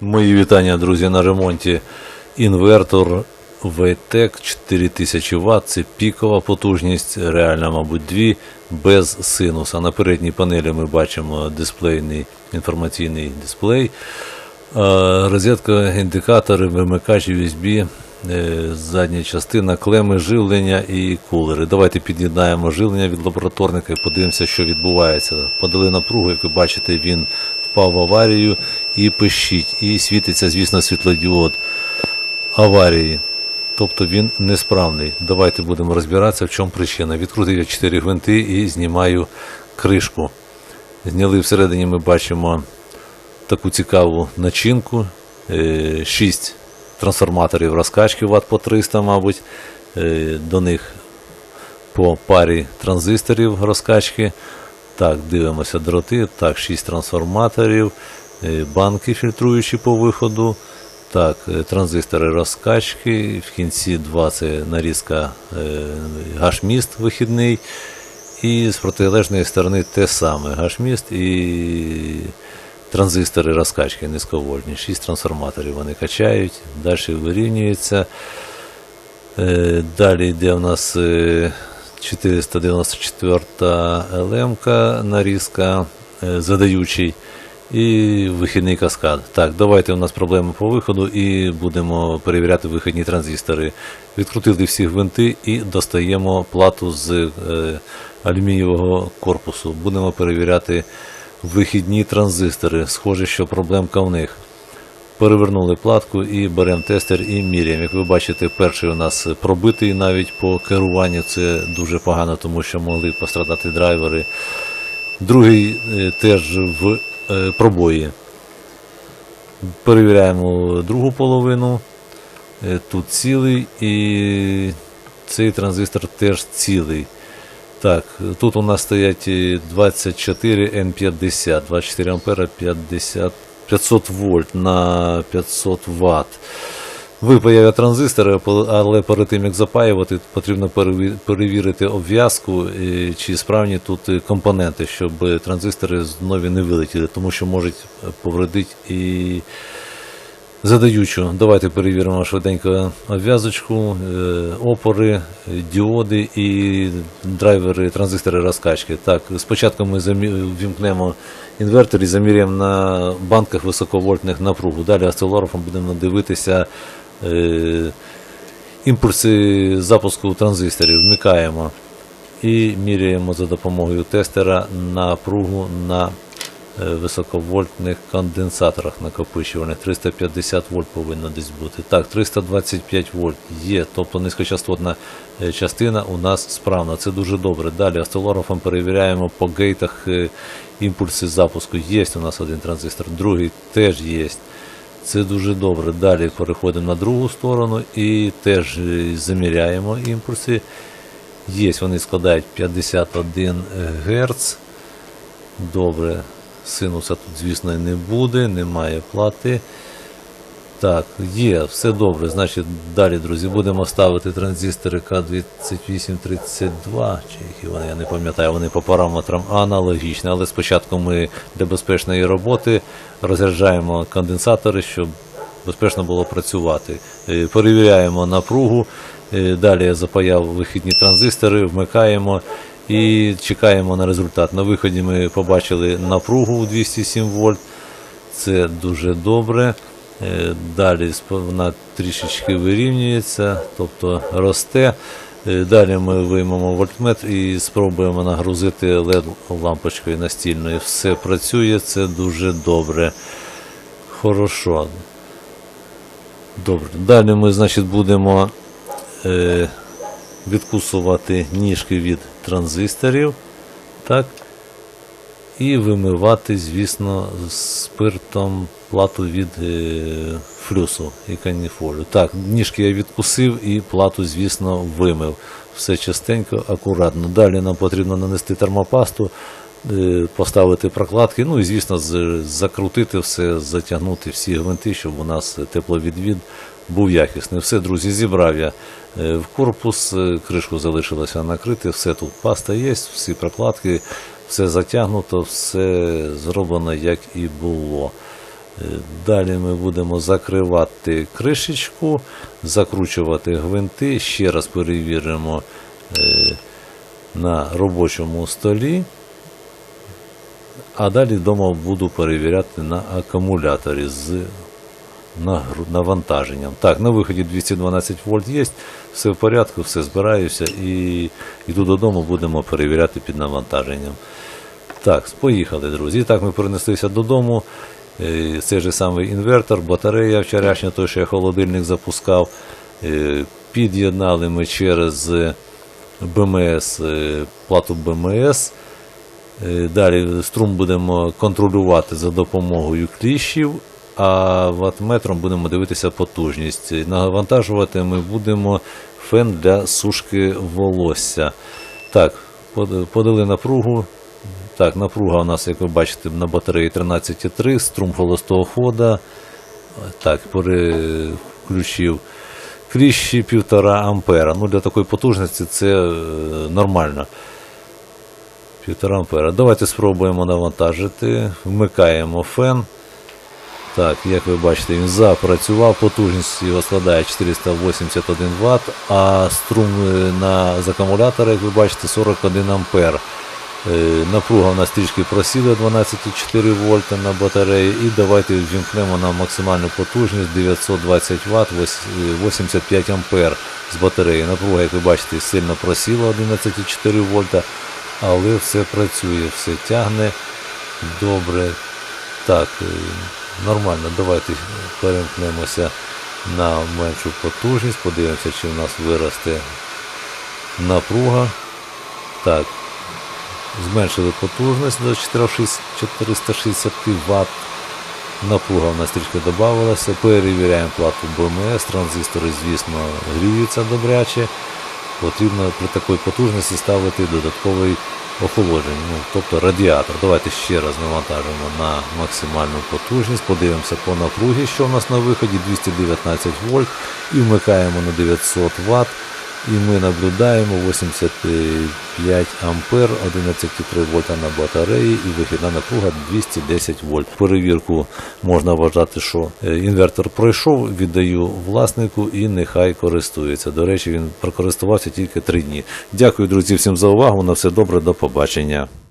Мої вітання, друзі, на ремонті. Інвертор VTEC 4000 Вт. Це пікова потужність, реальна, мабуть, 2, без синуса. На передній панелі ми бачимо дисплейний інформаційний дисплей. Е, Розетка, індикатори, вимикач USB, е, задня частина, клеми живлення і кулери. Давайте під'єднаємо живлення від лабораторника і подивимося, що відбувається. Подали напругу, як ви бачите, він впав в аварію і пищить. І світиться, звісно, світлодіод аварії. Тобто він несправний. Давайте будемо розбиратися, в чому причина. Відкрутив я 4 гвинти і знімаю кришку. Зняли всередині, ми бачимо таку цікаву начинку. 6 трансформаторів розкачки Вт по 300, мабуть. Е, До них по парі транзисторів розкачки. Так, дивимося дроти. Так, 6 трансформаторів, е, банки фільтруючі по виходу. Так, е, транзистори розкачки. В кінці 2 це нарізка е, гашміст вихідний. І з протилежної сторони те саме гашміст і транзистори розкачки низьковольтні. 6 трансформаторів вони качають, далі вирівнюється. Далі йде у нас 494 ЛМ нарізка е, задаючий і вихідний каскад. Так, давайте у нас проблеми по виходу і будемо перевіряти вихідні транзистори. Відкрутили всі гвинти і достаємо плату з е, алюмінієвого корпусу. Будемо перевіряти вихідні транзистори. Схоже, що проблемка в них. Перевернули платку і беремо тестер і міряємо. Як ви бачите, перший у нас пробитий навіть по керуванню. Це дуже погано, тому що могли пострадати драйвери. Другий е, теж в е, пробої. Перевіряємо другу половину. Е, Тут цілий і цей транзистор теж цілий. Так, тут у нас стоять е, 24 N50, 24 ампера 50, 500 вольт на 500 ватт. Випаяв транзистори, але перед тим як запаювати, потрібно перевірити обв'язку, чи справні тут компоненти, щоб транзистори знову не вилетіли, тому що можуть повредити і задаючу. Давайте перевіримо швиденько обв'язочку, е, опори, діоди і драйвери, транзистори розкачки. Так, спочатку ми вімкнемо інвертор і заміряємо на банках високовольтних напругу. Далі осцилографом будемо дивитися е, імпульси запуску транзисторів. Вмикаємо і міряємо за допомогою тестера напругу на високовольтних конденсаторах накопичувальних. 350 вольт повинно десь бути. Так, 325 вольт є, тобто низькочастотна е, частина у нас справна. Це дуже добре. Далі осцилографом перевіряємо по гейтах е, імпульси запуску. Є у нас один транзистор, другий теж є. Це дуже добре. Далі переходимо на другу сторону і теж е, заміряємо імпульси. Є, вони складають 51 Гц. Добре, синуса тут, звісно, не буде, немає плати. Так, є, все добре. Значить, далі, друзі, будемо ставити транзистори К2832, чи які вони, я не пам'ятаю, вони по параметрам аналогічні, але спочатку ми для безпечної роботи розряджаємо конденсатори, щоб безпечно було працювати. Е, Перевіряємо напругу. Е, Далі запаяв вихідні транзистори, вмикаємо і чекаємо на результат. На виході ми побачили напругу у 207 вольт. Це дуже добре. Е, Далі вона трішечки вирівнюється, тобто росте. Е, Далі ми виймемо вольтметр і спробуємо нагрузити LED-лампочкою настільною. Все працює, це дуже добре. Хорошо. Добре. Далі ми, значить, будемо е, відкусувати ніжки від транзисторів. Так. І вимивати, звісно, спиртом плату від е, флюсу і каніфолю. Так, ніжки я відкусив і плату, звісно, вимив. Все частенько, акуратно. Далі нам потрібно нанести термопасту, е, поставити прокладки, ну і, звісно, закрутити все, затягнути всі гвинти, щоб у нас тепловідвід був якісний. Все, друзі, зібрав я е, в корпус, е, кришку залишилося накрити, все тут паста є, всі прокладки, все затягнуто, все зроблено як і було. Е, Далі ми будемо закривати кришечку, закручувати гвинти, ще раз перевіримо на робочому столі. А далі вдома буду перевіряти на акумуляторі з навантаженням. Так, на виході 212 вольт є, все в порядку, все збираюся і йду додому, будемо перевіряти під навантаженням. Так, поїхали, друзі. І так ми перенеслися додому. Е, Цей же самий інвертор, батарея вчорашня, той, що я холодильник запускав. Е, Під'єднали ми через БМС, е, плату БМС. Далі струм будемо контролювати за допомогою кліщів, а ватметром будемо дивитися потужність. Навантажувати ми будемо фен для сушки волосся. Так, подали напругу. Так, напруга у нас, як ви бачите, на батареї 13,3, струм холостого хода. Так, переключив кліщі 1,5 ампера. Ну, для такої потужності це е, нормально. 1,5 ампера. Давайте спробуємо навантажити. Вмикаємо фен. Так, як ви бачите, він запрацював, потужність його складає 481 Вт, а струм е, на з акумулятора, як ви бачите, 41 ампер. Е, Напруга у нас трішки просіла 12,4 вольта на батареї. І давайте ввімкнемо на максимальну потужність 920 Вт, 85 ампер з батареї. Напруга, як ви бачите, сильно просіла 11,4 вольта, але все працює, все тягне добре. Так, е, нормально. Давайте перемкнемося на меншу потужність. Подивимося, чи в нас виросте напруга. Так, зменшили потужність до 460 460 Вт. Напруга в нас трішки додавалася. Перевіряємо плату БМС. Транзистори, звісно, гріються добряче. Потрібно при такій потужності ставити додатковий охолодження, ну, тобто радіатор. Давайте ще раз навантажимо на максимальну потужність. Подивимося по напругі, що у нас на виході 219 вольт і вмикаємо на 900 Вт. І ми наблюдаємо 85 ампер, 11,3 вольта на батареї і вихідна напруга 210 вольт. Перевірку можна вважати, що е, інвертор пройшов, віддаю власнику і нехай користується. До речі, він прокористувався тільки 3 дні. Дякую, друзі, всім за увагу. На все добре, до побачення.